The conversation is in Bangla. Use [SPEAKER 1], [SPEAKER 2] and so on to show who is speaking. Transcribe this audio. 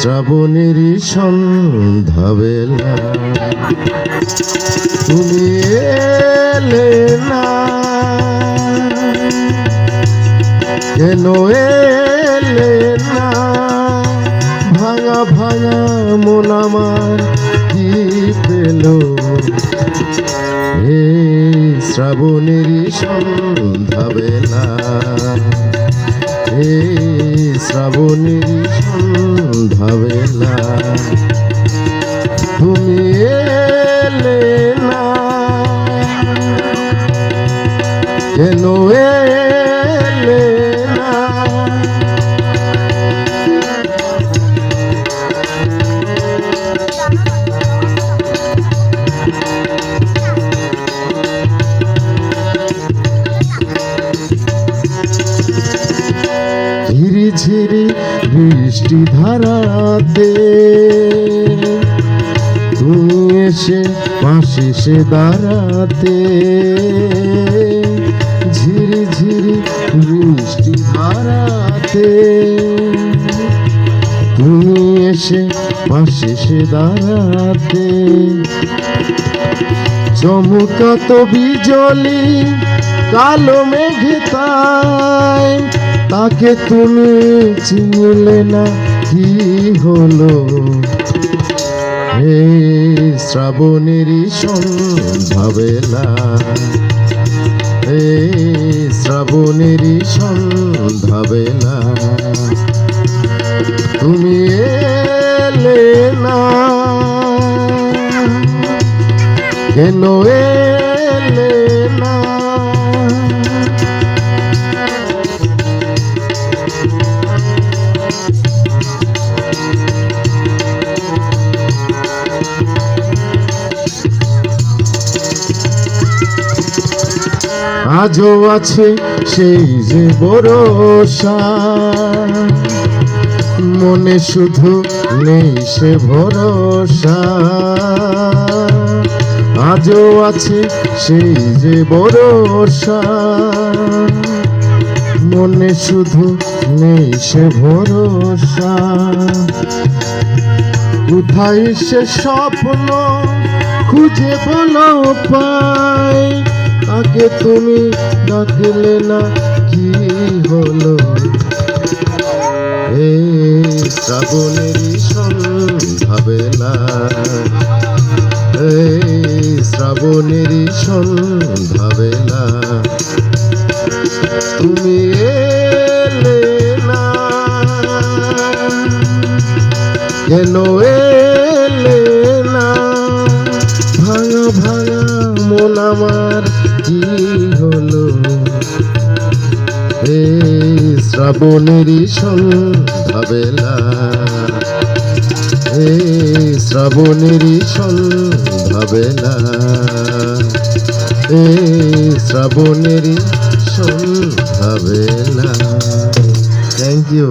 [SPEAKER 1] শ্রাবণেরই সন্ধ্যাবেলা তুমি এলে না। কেন এলে না? ভাঙা ভাঙা মন আমার কি পেল? হে শ্রাবণেরই সন্ধ্যাবেলা হে শ্রাবণেরই সন্ধ্যাবেলা। তুমি এলে না। কেন ঝিরি বৃষ্টি ধারাতে তুমি এসে পাশে সে দাঁড়াতে। ঝিরি ঝিরি বৃষ্টি ধারাতে। তুমি এসে পাশে সে দাঁড়াতে। চমকাত বিজলি, কালো মেঘে তাই। তাকে তুমি চিনলে না কি হলো? হে শ্রাবণেরই সন্ধ্যাবেলা হে শ্রাবণেরই সন্ধ্যাবেলা তুমি এলে না। কেন এলে না? আজও আছে সেই যে ভরসা। মনে শুধু নেই সে ভরসা। আজও আছে সেই যে ভরসা। মনে শুধু নেই সে ভরসা। কোথায় সে স্বপ্ন খুঁজে বলো পাই তাকে তুমি ডাকলে না কি হলো? এ শ্রাবণেরই সন্ধ্যাবেলা এই শ্রাবণেরই সন্ধ্যাবেলা তুমি এলে না। কেন এলে না? ভাঙা ভাঙা মন আমার শ্রাবণেরই সন্ধ্যাবেলা এই শ্রাবণেরই সন্ধ্যাবেলা এই শ্রাবণেরই সন্ধ্যাবেলা থ্যাংক ইউ